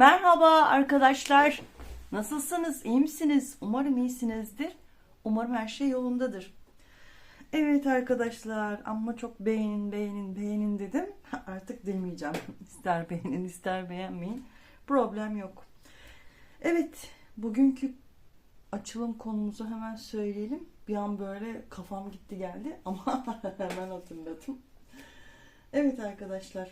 Merhaba arkadaşlar. Nasılsınız? İyi misiniz? Umarım iyisinizdir. Umarım her şey yolundadır. Evet arkadaşlar ama çok beğenin beğenin beğenin dedim. Artık demeyeceğim. İster beğenin ister beğenmeyin. Problem yok. Evet bugünkü açılım konumuzu hemen söyleyelim. Bir an böyle kafam gitti geldi ama hemen hatırladım. Evet arkadaşlar.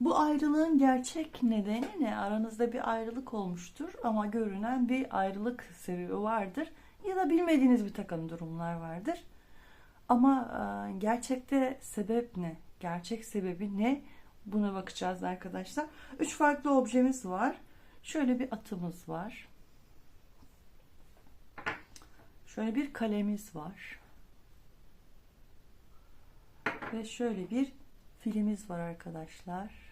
Bu ayrılığın gerçek nedeni ne? Aranızda bir ayrılık olmuştur ama görünen bir ayrılık sebebi vardır. Ya da bilmediğiniz bir takım durumlar vardır. Ama e, gerçekte sebep ne? Gerçek sebebi ne? Buna bakacağız arkadaşlar. Üç farklı objemiz var. Şöyle bir atımız var. Şöyle bir kalemiz var. Ve şöyle bir filimiz var arkadaşlar.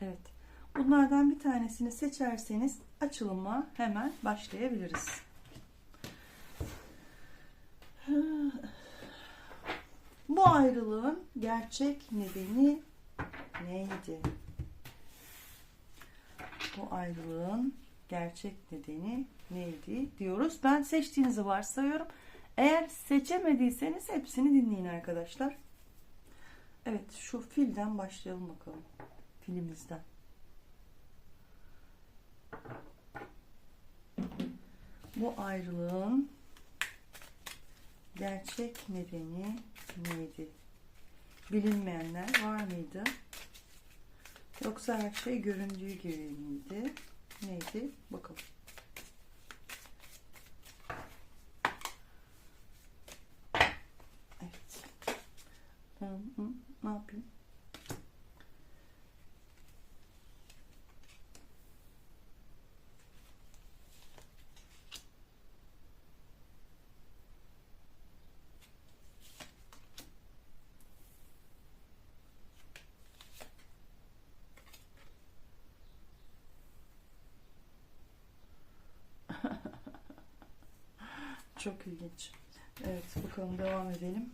Evet. Bunlardan bir tanesini seçerseniz açılıma hemen başlayabiliriz. Bu ayrılığın gerçek nedeni neydi? Bu ayrılığın gerçek nedeni neydi diyoruz. Ben seçtiğinizi varsayıyorum. Eğer seçemediyseniz hepsini dinleyin arkadaşlar. Evet şu filden başlayalım bakalım. Filimizden. Bu ayrılığın gerçek nedeni neydi? Bilinmeyenler var mıydı? Yoksa her şey göründüğü gibi miydi? Neydi? Bakalım. Evet. Ne yapayım? İlginç. Evet bakalım devam edelim.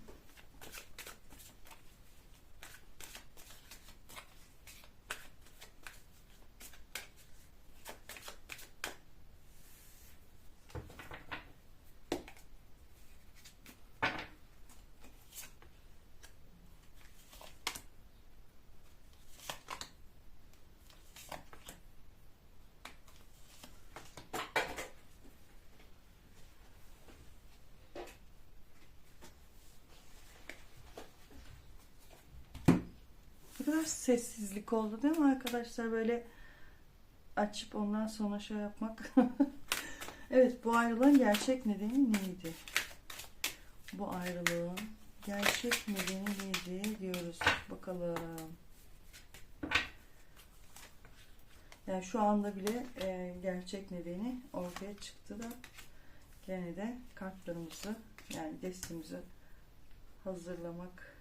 Ne sessizlik oldu değil mi arkadaşlar? Böyle açıp ondan sonra şey yapmak. evet bu ayrılığın gerçek nedeni neydi? Bu ayrılığın gerçek nedeni neydi diyoruz. Bakalım. Yani şu anda bile e, gerçek nedeni ortaya çıktı da gene de kartlarımızı yani destemizi hazırlamak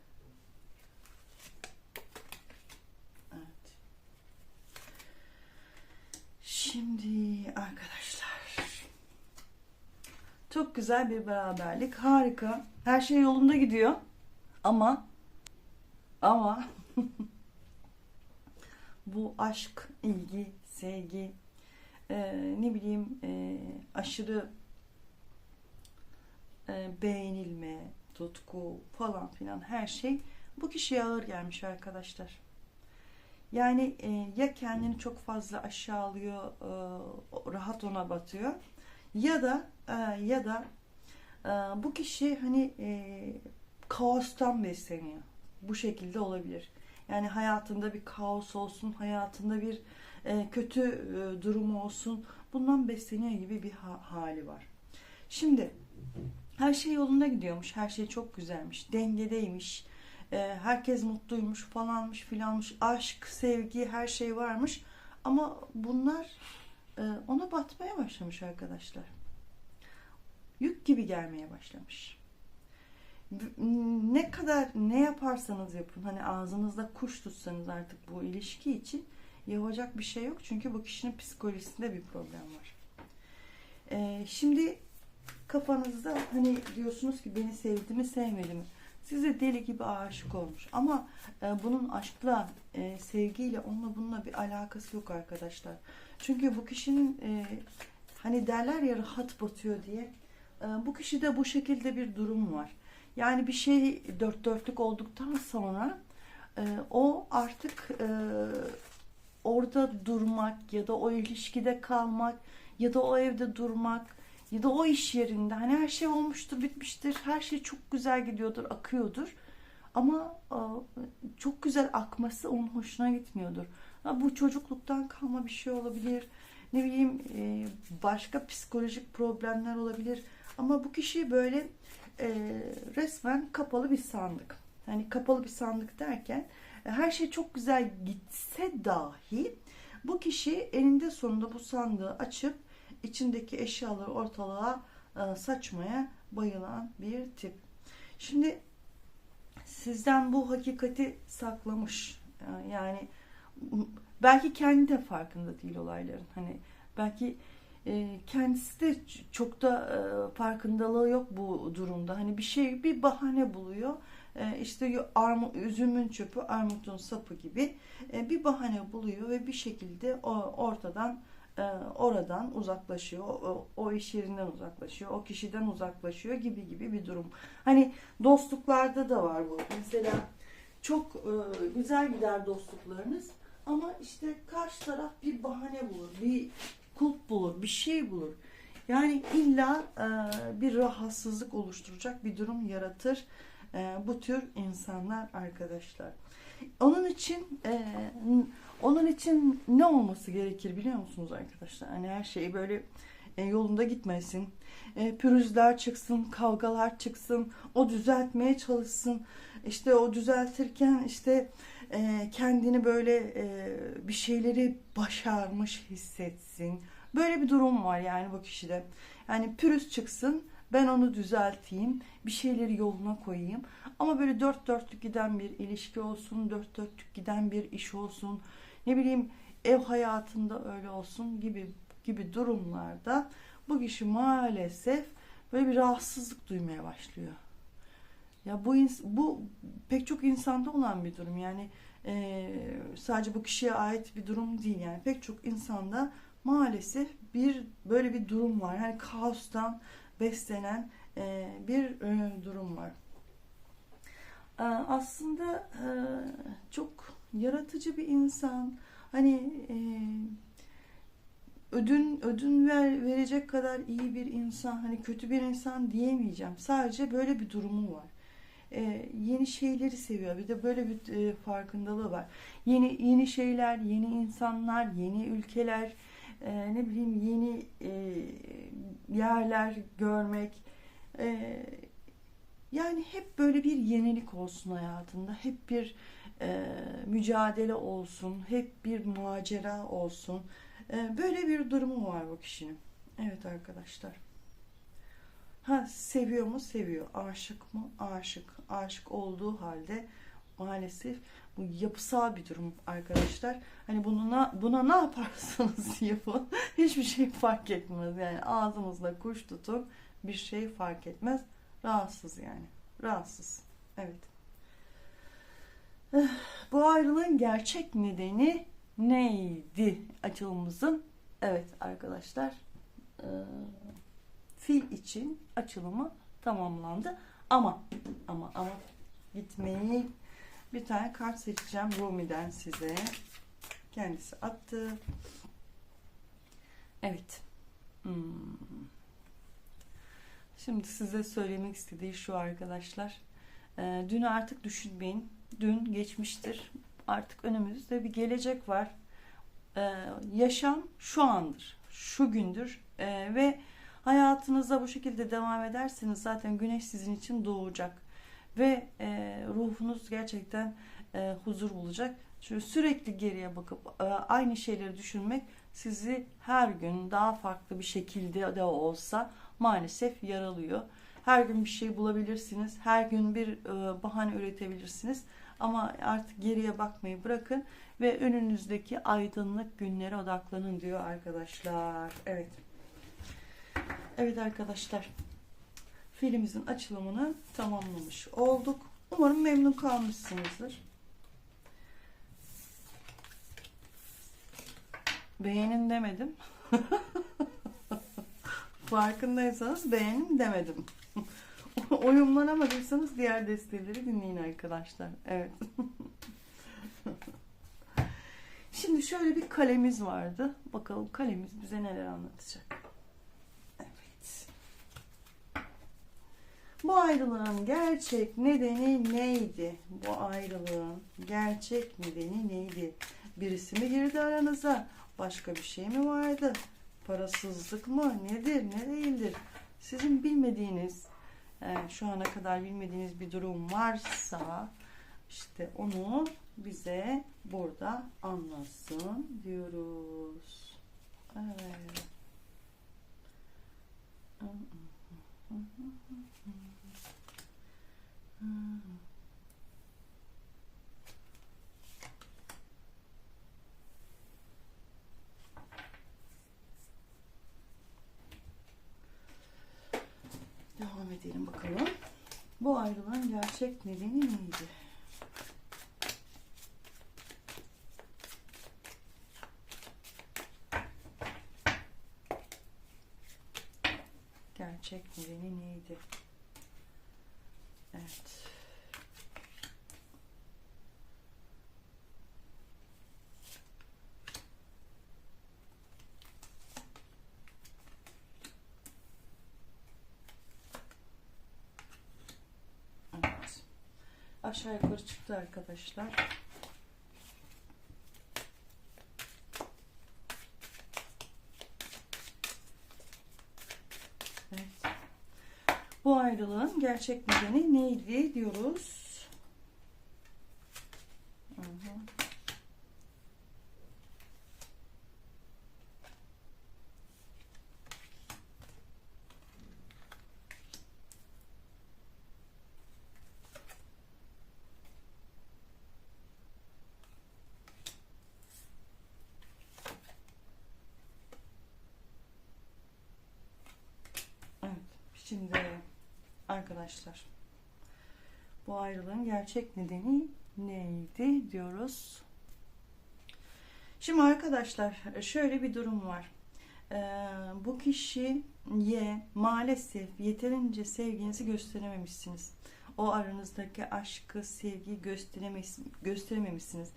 Evet. Şimdi arkadaşlar çok güzel bir beraberlik. Harika. Her şey yolunda gidiyor. Ama ama bu aşk, ilgi, sevgi, e, ne bileyim e, aşırı e, beğenilme, tutku falan filan her şey bu kişiye ağır gelmiş arkadaşlar. Yani e, ya kendini çok fazla aşağılıyor, e, rahat ona batıyor ya da e, ya da e, bu kişi hani e, kaostan besleniyor. Bu şekilde olabilir. Yani hayatında bir kaos olsun, hayatında bir e, kötü e, durum olsun. Bundan besleniyor gibi bir ha- hali var. Şimdi her şey yolunda gidiyormuş. Her şey çok güzelmiş. Dengedeymiş. E, herkes mutluymuş falanmış filanmış. Aşk, sevgi her şey varmış. Ama bunlar e, ona batmaya başlamış arkadaşlar. Yük gibi gelmeye başlamış. Ne kadar ne yaparsanız yapın hani ağzınızda kuş tutsanız artık bu ilişki için yapacak bir şey yok. Çünkü bu kişinin psikolojisinde bir problem var. E, şimdi kafanızda hani diyorsunuz ki beni sevdi mi sevmedi mi? Size deli gibi aşık olmuş. Ama e, bunun aşkla, e, sevgiyle, onunla bununla bir alakası yok arkadaşlar. Çünkü bu kişinin e, hani derler ya rahat batıyor diye. E, bu kişide bu şekilde bir durum var. Yani bir şey dört dörtlük olduktan sonra e, o artık e, orada durmak ya da o ilişkide kalmak ya da o evde durmak ya da o iş yerinde. Hani her şey olmuştur bitmiştir. Her şey çok güzel gidiyordur akıyordur. Ama çok güzel akması onun hoşuna gitmiyordur. Bu çocukluktan kalma bir şey olabilir. Ne bileyim e, başka psikolojik problemler olabilir. Ama bu kişi böyle e, resmen kapalı bir sandık. Yani kapalı bir sandık derken e, her şey çok güzel gitse dahi bu kişi eninde sonunda bu sandığı açıp içindeki eşyaları ortalığa e, saçmaya bayılan bir tip. Şimdi sizden bu hakikati saklamış. E, Yani belki kendi de farkında değil olayların. Hani belki e, kendisi de çok da farkındalığı yok bu durumda. Hani bir şey bir bahane buluyor. E, işte yo- armu, üzümün çöpü armutun sapı gibi bir bahane buluyor ve bir şekilde o ortadan oradan uzaklaşıyor. O, iş yerinden uzaklaşıyor. O kişiden uzaklaşıyor gibi gibi bir durum. Hani dostluklarda da var bu. Mesela çok e, güzel gider dostluklarınız ama işte karşı taraf bir bahane bulur, bir kulp bulur, bir şey bulur. Yani illa e, bir rahatsızlık oluşturacak bir durum yaratır e, bu tür insanlar arkadaşlar. Onun için e, onun için ne olması gerekir biliyor musunuz arkadaşlar? Hani her şey böyle e, yolunda gitmesin. E, pürüzler çıksın, kavgalar çıksın. O düzeltmeye çalışsın. İşte o düzeltirken işte e, kendini böyle e, bir şeyleri başarmış hissetsin. Böyle bir durum var yani bu kişide. Yani pürüz çıksın, ben onu düzelteyim, bir şeyleri yoluna koyayım. Ama böyle dört dörtlük giden bir ilişki olsun, dört dörtlük giden bir iş olsun, ne bileyim ev hayatında öyle olsun gibi gibi durumlarda bu kişi maalesef böyle bir rahatsızlık duymaya başlıyor. Ya bu bu pek çok insanda olan bir durum yani e, sadece bu kişiye ait bir durum değil yani pek çok insanda maalesef bir böyle bir durum var yani kaostan beslenen e, bir e, durum var. E, aslında e, çok yaratıcı bir insan hani e, ödün ödün ver, verecek kadar iyi bir insan hani kötü bir insan diyemeyeceğim sadece böyle bir durumu var e, yeni şeyleri seviyor. Bir de böyle bir e, farkındalığı var. Yeni yeni şeyler, yeni insanlar, yeni ülkeler, e, ne bileyim yeni e, yerler görmek. E, yani hep böyle bir yenilik olsun hayatında. Hep bir e, mücadele olsun. Hep bir macera olsun. E, böyle bir durumu var bu kişinin. Evet arkadaşlar. Ha seviyor mu? Seviyor. Aşık mı? Aşık. Aşık olduğu halde maalesef bu yapısal bir durum arkadaşlar. Hani buna buna ne yaparsanız yapın hiçbir şey fark etmez. Yani ağzımızla kuş tutun bir şey fark etmez. Rahatsız yani. Rahatsız. Evet. Bu ayrılığın gerçek nedeni neydi açılımımızın? Evet arkadaşlar. Ee, fil için açılımı tamamlandı. Ama ama ama gitmeyi bir tane kart seçeceğim Rumi'den size. Kendisi attı. Evet. Hmm. Şimdi size söylemek istediği şu arkadaşlar. Ee, dün artık düşünmeyin. Dün geçmiştir. Artık önümüzde bir gelecek var. Ee, yaşam şu andır. Şu gündür. Ee, ve hayatınıza bu şekilde devam ederseniz zaten güneş sizin için doğacak ve e, ruhunuz gerçekten e, huzur bulacak. Çünkü sürekli geriye bakıp e, aynı şeyleri düşünmek sizi her gün daha farklı bir şekilde de olsa maalesef yaralıyor. Her gün bir şey bulabilirsiniz. Her gün bir e, bahane üretebilirsiniz. Ama artık geriye bakmayı bırakın ve önünüzdeki aydınlık günlere odaklanın diyor arkadaşlar. Evet. Evet arkadaşlar. Filimizin açılımını tamamlamış olduk. Umarım memnun kalmışsınızdır. Beğenin demedim. Farkındaysanız beğenin demedim. Uyumlanamadıysanız diğer desteleri dinleyin arkadaşlar. Evet. Şimdi şöyle bir kalemiz vardı. Bakalım kalemiz bize neler anlatacak. Evet. Bu ayrılığın gerçek nedeni neydi? Bu ayrılığın gerçek nedeni neydi? Birisi mi girdi aranıza? Başka bir şey mi vardı? Parasızlık mı? Nedir? Ne değildir? Sizin bilmediğiniz, e, şu ana kadar bilmediğiniz bir durum varsa işte onu bize burada anlatsın diyoruz. Evet. Devam edelim bakalım. Bu ayrılığın gerçek nedeni neydi? Gerçek nedeni neydi? Evet. Evet. Aşağı yukarı çıktı arkadaşlar. Evet. Bu ayrılığın gerçek nedeni neydi diyoruz. Hı hı. Evet. Şimdi arkadaşlar bu ayrılığın gerçek nedeni neydi diyoruz. Şimdi arkadaşlar şöyle bir durum var. Ee, bu kişiye maalesef yeterince sevginizi gösterememişsiniz. O aranızdaki aşkı, sevgi gösterememiş, gösterememişsiniz.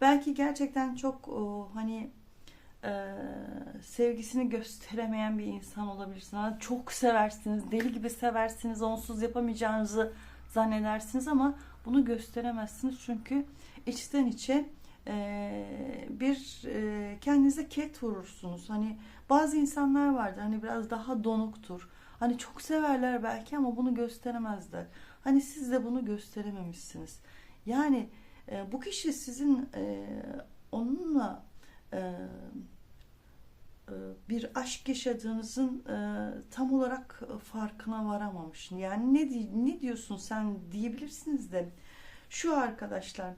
Belki gerçekten çok o, hani e, sevgisini gösteremeyen bir insan olabilirsiniz. Yani çok seversiniz, deli gibi seversiniz, onsuz yapamayacağınızı zannedersiniz ama bunu gösteremezsiniz çünkü içten içe e, bir e, kendinize ket vurursunuz. Hani bazı insanlar vardır hani biraz daha donuktur. Hani çok severler belki ama bunu gösteremezler. Hani siz de bunu gösterememişsiniz. Yani e, bu kişi sizin e, onunla e, bir aşk yaşadığınızın e, tam olarak farkına varamamış. Yani ne ne diyorsun sen diyebilirsiniz de şu arkadaşlar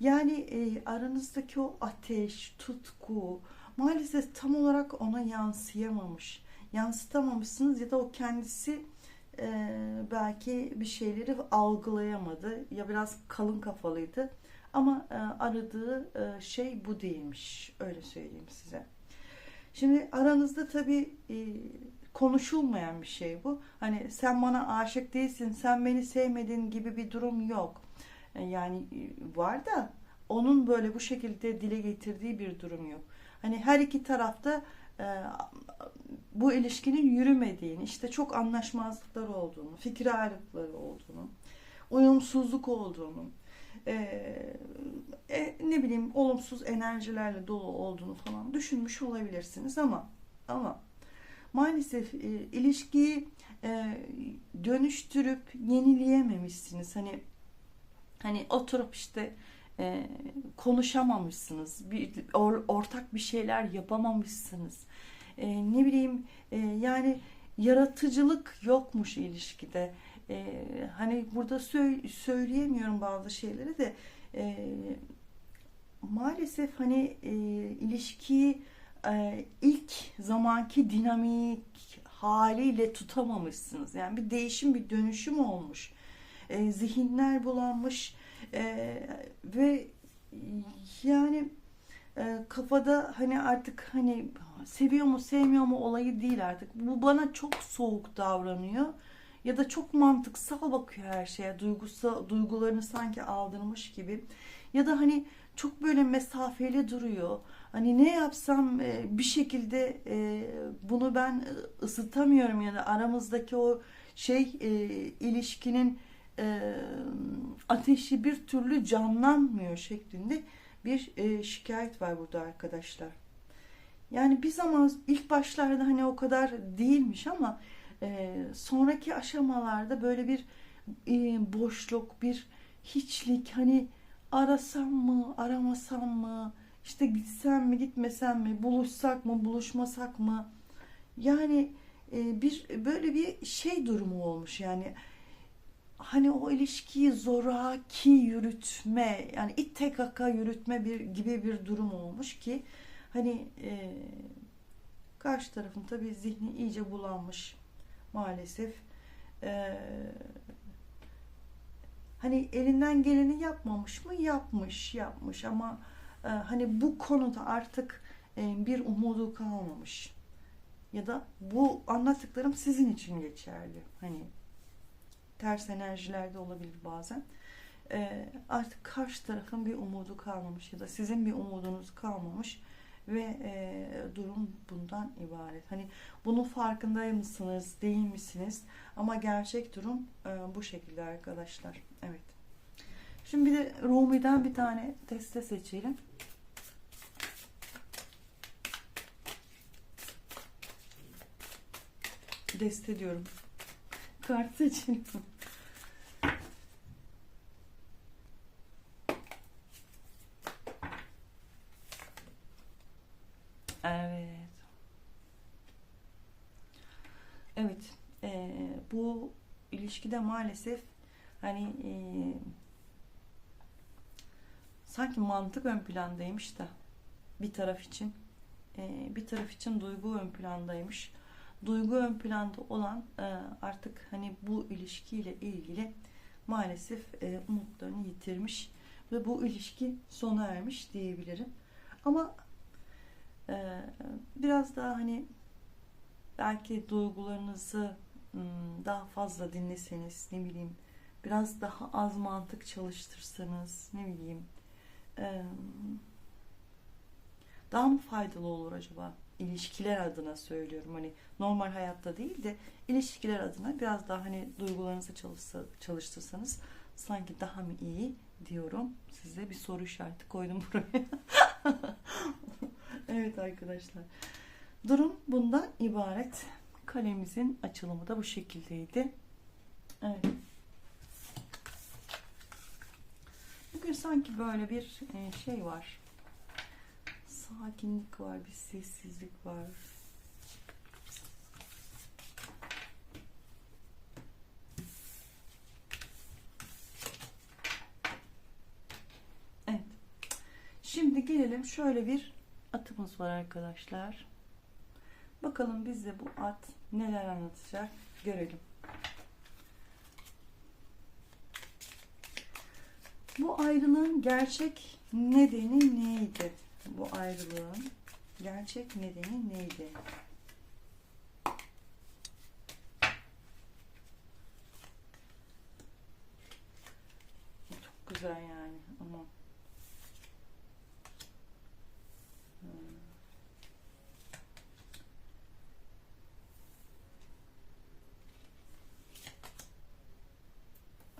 yani e, aranızdaki o ateş, tutku maalesef tam olarak ona yansıyamamış. Yansıtamamışsınız ya da o kendisi e, belki bir şeyleri algılayamadı ya biraz kalın kafalıydı. Ama e, aradığı e, şey bu değilmiş. Öyle söyleyeyim size. Şimdi aranızda tabii e, konuşulmayan bir şey bu. Hani sen bana aşık değilsin, sen beni sevmedin gibi bir durum yok. E, yani e, var da onun böyle bu şekilde dile getirdiği bir durum yok. Hani her iki tarafta bu ilişkinin yürümediğini, işte çok anlaşmazlıklar olduğunu, fikir ayrılıkları olduğunu, uyumsuzluk olduğunu, e, e, ne bileyim olumsuz enerjilerle dolu olduğunu falan düşünmüş olabilirsiniz ama ama maalesef e, ilişkiyi e, dönüştürüp yenileyememişsiniz. Hani hani oturup işte e, konuşamamışsınız. Bir or, ortak bir şeyler yapamamışsınız. E, ne bileyim e, yani yaratıcılık yokmuş ilişkide. E, hani burada sö- söyleyemiyorum bazı şeyleri de e, maalesef hani e, ilişkiyi e, ilk zamanki dinamik haliyle tutamamışsınız. Yani bir değişim, bir dönüşüm olmuş. e, zihinler bulanmış e, ve yani e, kafada hani artık hani seviyor mu sevmiyor mu olayı değil artık. Bu bana çok soğuk davranıyor ya da çok mantıksal bakıyor her şeye. Duygusal duygularını sanki aldırmış gibi. Ya da hani çok böyle mesafeli duruyor. Hani ne yapsam e, bir şekilde e, bunu ben ısıtamıyorum ya da aramızdaki o şey e, ilişkinin ateşi bir türlü canlanmıyor şeklinde bir şikayet var burada arkadaşlar. Yani bir zaman ilk başlarda hani o kadar değilmiş ama sonraki aşamalarda böyle bir boşluk, bir hiçlik hani arasam mı, aramasam mı, işte gitsem mi, gitmesem mi, buluşsak mı, buluşmasak mı? Yani e, bir böyle bir şey durumu olmuş yani. Hani o ilişkiyi zoraki yürütme, yani it kaka yürütme bir gibi bir durum olmuş ki hani e, karşı tarafın tabii zihni iyice bulanmış maalesef. E, hani elinden geleni yapmamış mı? Yapmış, yapmış ama e, hani bu konuda artık e, bir umudu kalmamış. Ya da bu anlattıklarım sizin için geçerli. Hani ters enerjilerde olabilir bazen. E, artık karşı tarafın bir umudu kalmamış ya da sizin bir umudunuz kalmamış ve e, durum bundan ibaret. Hani bunun farkında mısınız, değil misiniz? Ama gerçek durum e, bu şekilde arkadaşlar. Evet. Şimdi bir de Rumi'den bir tane teste seçelim. Deste diyorum. Kart seçelim. Evet. Evet. E, bu ilişkide maalesef hani e, sanki mantık ön plandaymış da bir taraf için e, bir taraf için duygu ön plandaymış. Duygu ön planda olan e, artık hani bu ilişkiyle ilgili maalesef e, umutlarını yitirmiş ve bu ilişki sona ermiş diyebilirim. Ama e, biraz daha hani belki duygularınızı daha fazla dinleseniz ne bileyim biraz daha az mantık çalıştırsanız ne bileyim daha mı faydalı olur acaba? ilişkiler adına söylüyorum. Hani normal hayatta değil de ilişkiler adına biraz daha hani duygularınızı çalışsa, çalıştırsanız sanki daha mı iyi diyorum. Size bir soru işareti koydum buraya. evet arkadaşlar. Durum bundan ibaret. Kalemimizin açılımı da bu şekildeydi. Evet. Bugün sanki böyle bir e, şey var. Sakinlik var, bir sessizlik var. Evet. Şimdi gelelim şöyle bir atımız var arkadaşlar. Bakalım bize bu at neler anlatacak görelim. Bu ayrılığın gerçek nedeni neydi? Bu ayrılığın gerçek nedeni neydi? Çok güzel yani ama hmm.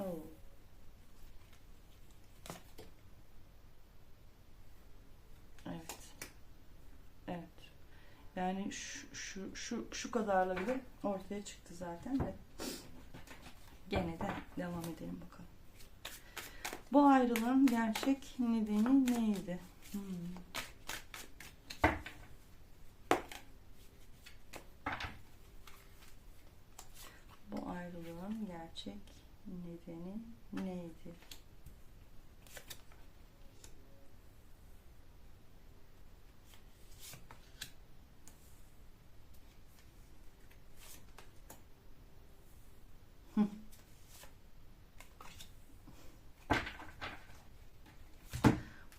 Oh. Şu, şu, şu, şu kadarla bile ortaya çıktı zaten de. Gene de devam edelim bakalım. Bu ayrılığın gerçek nedeni neydi? Hmm. Bu ayrılığın gerçek nedeni neydi?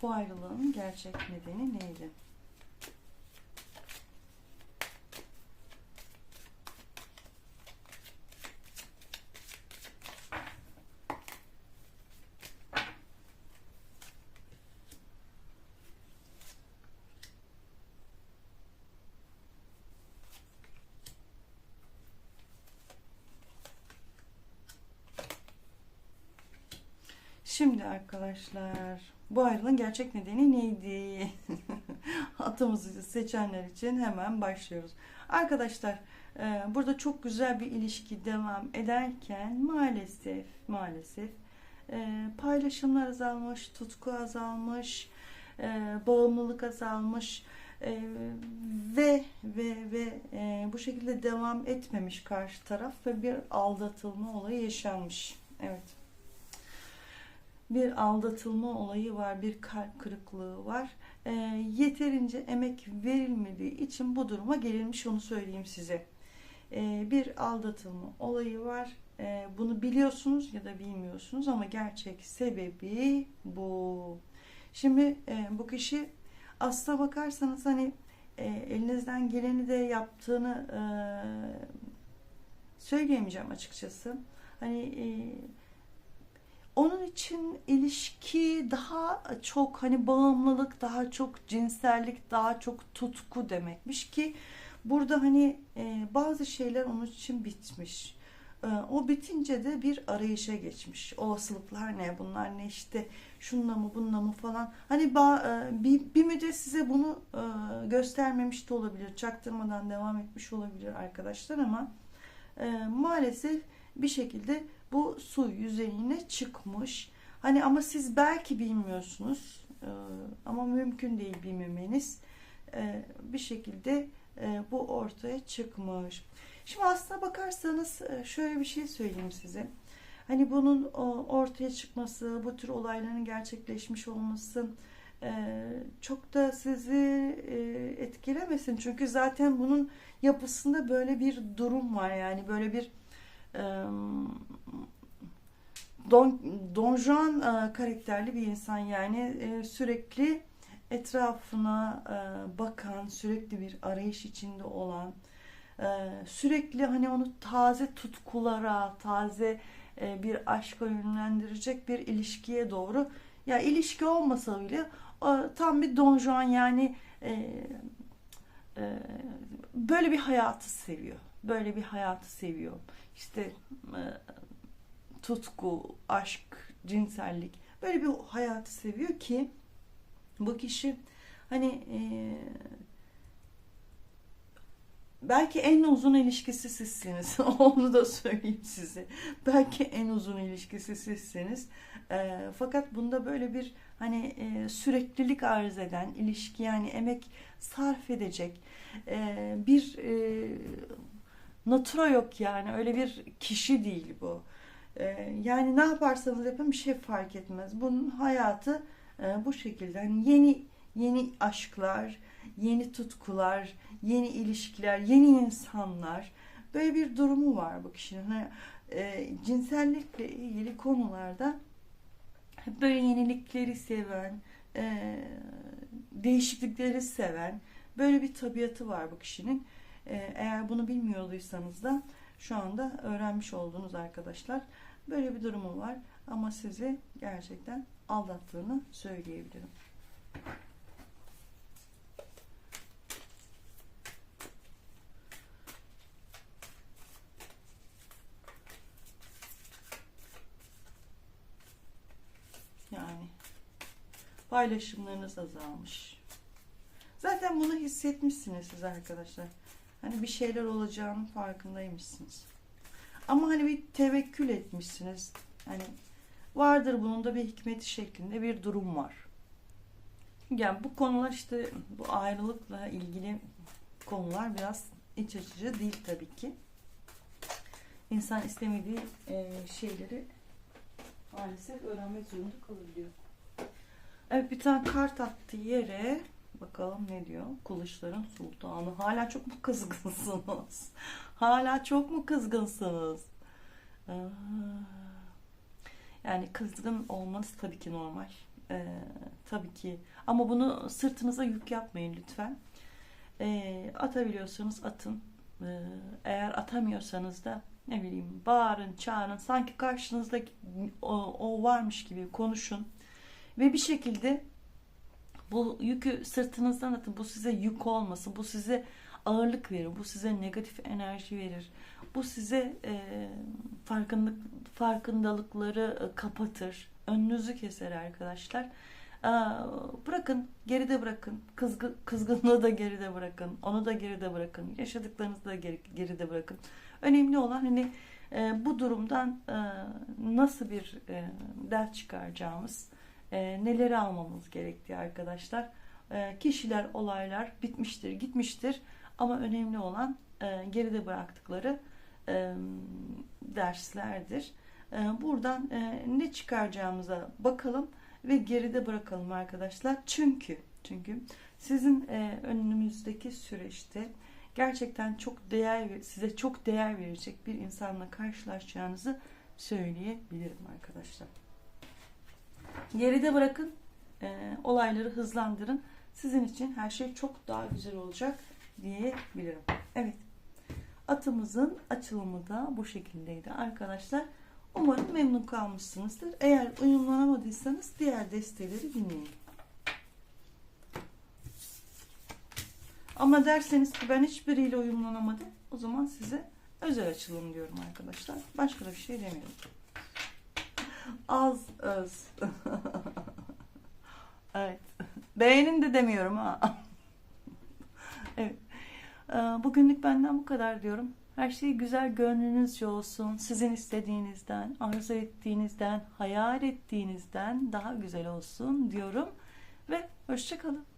Bu ayrılığın gerçek nedeni neydi? Şimdi arkadaşlar bu ayrılığın gerçek nedeni neydi? Atımızı seçenler için hemen başlıyoruz. Arkadaşlar e, burada çok güzel bir ilişki devam ederken maalesef maalesef e, paylaşımlar azalmış, tutku azalmış, e, bağımlılık azalmış ve ve ve bu şekilde devam etmemiş karşı taraf ve bir aldatılma olayı yaşanmış. Evet bir aldatılma olayı var, bir kalp kırıklığı var. E, yeterince emek verilmediği için bu duruma gelinmiş onu söyleyeyim size. E, bir aldatılma olayı var. E, bunu biliyorsunuz ya da bilmiyorsunuz ama gerçek sebebi bu. Şimdi e, bu kişi aslına bakarsanız hani e, elinizden geleni de yaptığını e, söyleyemeyeceğim açıkçası. Hani e, onun için ilişki daha çok hani bağımlılık, daha çok cinsellik, daha çok tutku demekmiş ki burada hani e, bazı şeyler onun için bitmiş. E, o bitince de bir arayışa geçmiş. Olasılıklar ne? Bunlar ne işte? Şunla mı bununla mı falan. Hani ba- e, bir, bir müddet size bunu e, göstermemiş de olabilir. Çaktırmadan devam etmiş olabilir arkadaşlar ama e, maalesef bir şekilde bu su yüzeyine çıkmış. Hani ama siz belki bilmiyorsunuz e, ama mümkün değil bilmemeniz. E, bir şekilde e, bu ortaya çıkmış. Şimdi aslına bakarsanız şöyle bir şey söyleyeyim size. Hani bunun ortaya çıkması, bu tür olayların gerçekleşmiş olması çok da sizi etkilemesin. Çünkü zaten bunun yapısında böyle bir durum var. Yani böyle bir Don, Don Juan karakterli bir insan yani sürekli etrafına bakan, sürekli bir arayış içinde olan, sürekli hani onu taze tutkulara, taze bir aşka yönlendirecek bir ilişkiye doğru ya ilişki olmasa bile tam bir Don Juan yani böyle bir hayatı seviyor. Böyle bir hayatı seviyor. İşte e, tutku, aşk, cinsellik böyle bir hayatı seviyor ki bu kişi hani e, belki en uzun ilişkisi sizsiniz. Onu da söyleyeyim size. Belki en uzun ilişkisi sizsiniz. E, fakat bunda böyle bir hani e, süreklilik arz eden ilişki yani emek sarf edecek e, bir e, natura yok yani öyle bir kişi değil bu. Ee, yani ne yaparsanız yapın bir şey fark etmez. Bunun hayatı e, bu şekilde. Yani yeni yeni aşklar, yeni tutkular, yeni ilişkiler, yeni insanlar. Böyle bir durumu var bu kişinin. Hani, e, cinsellikle ilgili konularda böyle yenilikleri seven, e, değişiklikleri seven böyle bir tabiatı var bu kişinin. E, eğer bunu bilmiyorduysanız da şu anda öğrenmiş oldunuz arkadaşlar. Böyle bir durumu var ama sizi gerçekten aldattığını söyleyebilirim. Yani paylaşımlarınız azalmış. Zaten bunu hissetmişsiniz siz arkadaşlar. Hani bir şeyler olacağının farkındaymışsınız. Ama hani bir tevekkül etmişsiniz. Hani vardır bunun da bir hikmeti şeklinde bir durum var. Yani bu konular işte bu ayrılıkla ilgili konular biraz iç açıcı değil tabii ki. İnsan istemediği e, şeyleri maalesef öğrenmek zorunda kalabiliyor. Evet bir tane kart attı yere Bakalım ne diyor? Kılıçların sultanı. Hala çok mu kızgınsınız? Hala çok mu kızgınsınız? Yani kızgın olmanız tabii ki normal. Ee, tabii ki. Ama bunu sırtınıza yük yapmayın lütfen. Ee, atabiliyorsanız atın. Ee, eğer atamıyorsanız da ne bileyim bağırın, çağırın. Sanki karşınızda o, o varmış gibi konuşun. Ve bir şekilde bu yükü sırtınızdan atın. Bu size yük olmasın. Bu size ağırlık verir. Bu size negatif enerji verir. Bu size e, farkındalık, farkındalıkları e, kapatır. Önünüzü keser arkadaşlar. Aa, bırakın, geride bırakın. Kızgın, kızgınlığı da geride bırakın. Onu da geride bırakın. Yaşadıklarınızı da geri, geride bırakın. Önemli olan hani e, bu durumdan e, nasıl bir e, ders çıkaracağımız, e, neleri almamız gerektiği arkadaşlar. E, kişiler, olaylar bitmiştir, gitmiştir. Ama önemli olan e, geride bıraktıkları e, derslerdir. E, buradan e, ne çıkaracağımıza bakalım ve geride bırakalım arkadaşlar. Çünkü çünkü sizin e, önümüzdeki süreçte gerçekten çok değer size çok değer verecek bir insanla karşılaşacağınızı söyleyebilirim arkadaşlar. Geride bırakın, e, olayları hızlandırın. Sizin için her şey çok daha güzel olacak diyebilirim. Evet. Atımızın açılımı da bu şekildeydi arkadaşlar. Umarım memnun kalmışsınızdır. Eğer uyumlanamadıysanız diğer desteleri dinleyin. Ama derseniz ki ben hiçbiriyle uyumlanamadım. O zaman size özel açılım diyorum arkadaşlar. Başka da bir şey demiyorum. Az öz. evet. Beğenin de demiyorum ha. evet. Ee, Bugünlük benden bu kadar diyorum. Her şey güzel gönlünüzce olsun. Sizin istediğinizden, arzu ettiğinizden, hayal ettiğinizden daha güzel olsun diyorum. Ve hoşçakalın.